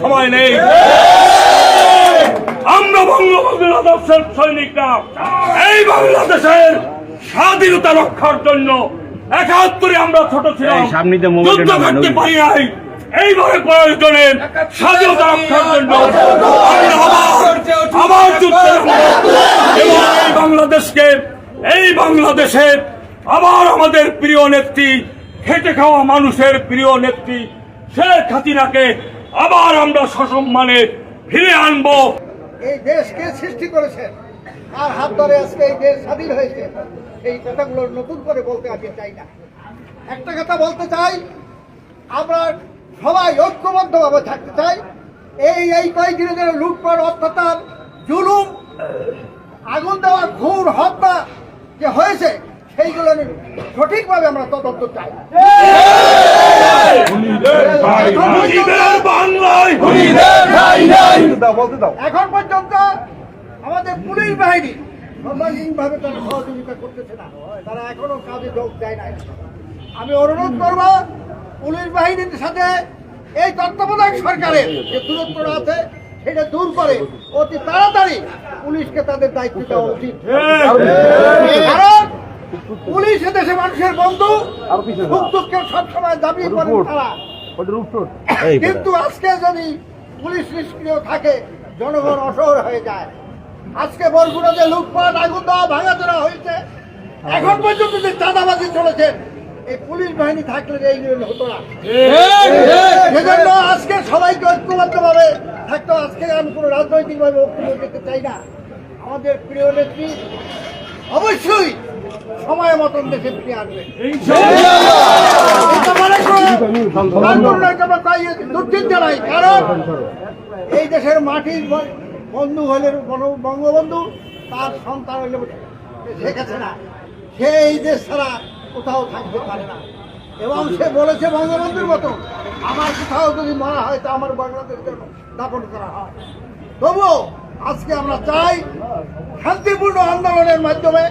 সময় নেই। আমরা বঙ্গবন্ধুর আদর্শের সৈনিকরা এই বাংলাদেশের স্বাধীনতা রক্ষার জন্য একাত্তরে আমরা ছোট ছিলাম। যুদ্ধ করতে পারি নাই। এইভাবে প্রয়োজনে স্বাধীনতা রক্ষার জন্য আবার আবার যুদ্ধ এবং এই বাংলাদেশকে এই বাংলাদেশে আবার আমাদের প্রিয় নেত্রী খেটে খাওয়া মানুষের প্রিয় নেত্রী শেখ হাসিনাকে আবার আমরা সসম্মানে ফিরে আনব। এই দেশকে সৃষ্টি করেছেন আর হাত ধরে আজকে এই দেশ স্বাধীন হয়েছে? এই কথাগুলো নতুন করে বলতে আমি চাই না। একটা কথা বলতে চাই, আমরা সবাই ঐক্যবদ্ধভাবে থাকতে চাই। এই এই কয়েকদিনের জন্য লুটপাট, অত্যাচার, জুলুম, আগুন দেওয়া ঘুর হত্যা যে হয়েছে, সেইগুলো সঠিকভাবে আমরা তদন্ত চাই। এখন পর্যন্ত আমাদের পুলিশ বাহিনী সর্বাঙ্গীনভাবে তারা সহযোগিতা করতেছে না। তারা এখনও কাজে যোগ দেয় নাই। আমি অনুরোধ করব পুলিশ বাহিনীর সাথে এই তত্ত্বাবধায়ক সরকারের যে দূরত্বটা আছে সেটা দূর করে অতি তাড়াতাড়ি পুলিশকে তাদের দায়িত্ব দেওয়া উচিত। কারণ পুলিশ দেশে মানুষের বন্ধু। দুঃখের সবসময় দাবি করেন তারা। কিন্তু আজকে যদি পুলিশ নিষ্ক্রিয় থাকে জনগণ অসহর হয়ে যায়। আজকে বরগুনা যে লুটপাট আগুন দেওয়া ভাঙা দেওয়া হয়েছে এখন পর্যন্ত যে চাঁদাবাজি চলেছেন এই পুলিশ বাহিনী থাকলে যে এইগুলো হতো না। সেজন্য আজকে সবাইকে ঐক্যবদ্ধ ভাবে থাকতো আজকে আমি কোনো রাজনৈতিক ভাবে বক্তব্য দিতে চাই না। আমাদের প্রিয় নেত্রী অবশ্যই সময় মতন দেশে ফিরে আসবে। এটা মনে করো, আন্দোলনের জন্য তাই দুশ্চিন্তা নাই কারণ এই দেশের মাটির বন্ধু বঙ্গবন্ধু তার সন্তান না সে এই দেশ ছাড়া কোথাও থাকতে পারে না। এবং সে বলেছে বঙ্গবন্ধুর মতো আমার কোথাও যদি মারা হয় তা আমার বাংলাদেশ দাপন করা হয়। তবুও আজকে আমরা চাই শান্তিপূর্ণ আন্দোলনের মাধ্যমে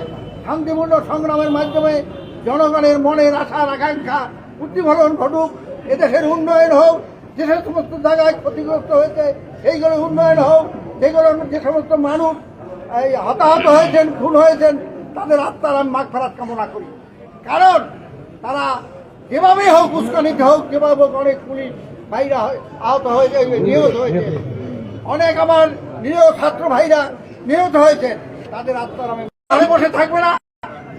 শান্তিপূর্ণ সংগ্রামের মাধ্যমে জনগণের মনের আশার আকাঙ্ক্ষা প্রতিফলন ঘটুক, এদেশের উন্নয়ন হোক, যে সমস্ত জায়গায় ক্ষতিগ্রস্ত হয়েছে, সেইগুলো উন্নয়ন হোক সেগুলো যে সমস্ত মানুষ, এই হতাহত হয়েছেন, খুন হয়েছেন, তাদের আত্মার আমি মাঘ ফেরাত কামনা করি। কারণ তারা যেভাবেই হোক উস্কানিতে হোক, যেভাবে হোক অনেক পুলিশ ভাইরা আহত হয়েছে নিহত হয়েছে। অনেক আমার নিরীহ ছাত্র ভাইরা নিহত হয়েছে, তাদের আত্মার আমি ঘরে বসে থাকবে না।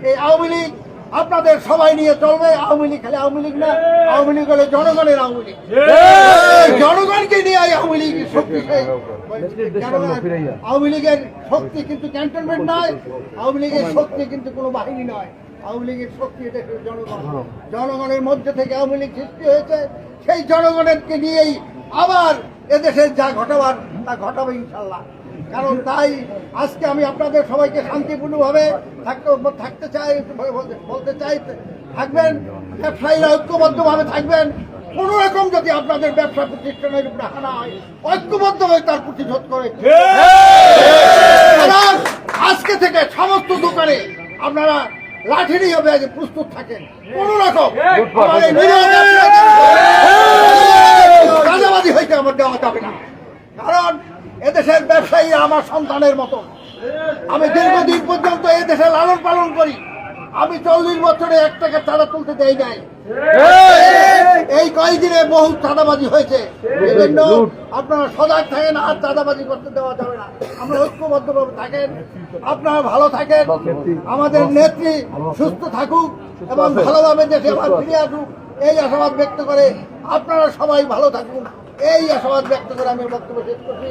এই আওয়ামী লীগ আপনাদের সবাই নিয়ে চলবে। আওয়ামী লীগ খালি আওয়ামী লীগ না আওয়ামী লীগ হলে জনগণের আওয়ামী লীগ। জনগণকে নিয়ে আওয়ামী লীগ শক্তি আওয়ামী লীগের শক্তি কিন্তু ক্যান্টনমেন্ট নয়। আওয়ামী লীগের শক্তি কিন্তু কোনো বাহিনী নয়। আওয়ামী লীগের শক্তি জনগণ। জনগণের মধ্যে থেকে আওয়ামী লীগ সৃষ্টি হয়েছে। সেই জনগণেরকে নিয়েই আবার এদেশের যা ঘটাবার তা ঘটাবে ইনশাল্লাহ। কারণ তাই আজকে আমি আপনাদের সবাইকে শান্তিপূর্ণভাবে থাকতে থাকতে চাই বলতে- চাই থাকবেন ব্যবসায়ীরা ঐক্যবদ্ধভাবে থাকবেন। কোন রকম যদি আপনাদের ব্যবসা প্রতিষ্ঠানের উপরে হানা হয় ঐক্যবদ্ধ হয়ে তার প্রতিশোধ করে। আজকে থেকে সমস্ত দোকানে আপনারা লাঠি নিয়ে ব্যাগে প্রস্তুত থাকেন। কোন রকম গাঁজাবাজি হইতে আমার দেওয়া যাবে না। ব্যবসায়ী আমার সন্তানের মতো। আমি দীর্ঘদিন পর্যন্ত এই দেশে লালন পালন করি। আমি চল্লিশ বছরে এক টাকা চাঁদা তুলতে দেই নাই। এই কয়েকদিনে বহু চাঁদাবাজি হয়েছে। জন্য আপনারা সজাগ থাকেন, আর চাঁদাবাজি করতে দেওয়া যাবে না। আমরা ঐক্যবদ্ধভাবে থাকেন। আপনারা ভালো থাকেন। আমাদের নেত্রী সুস্থ থাকুক এবং ভালোভাবে দেশে আবার ফিরে আসুক। এই আশাবাদ ব্যক্ত করে আপনারা সবাই ভালো থাকুন। এই আশাবাদ ব্যক্ত করে আমি বক্তব্য শেষ করছি।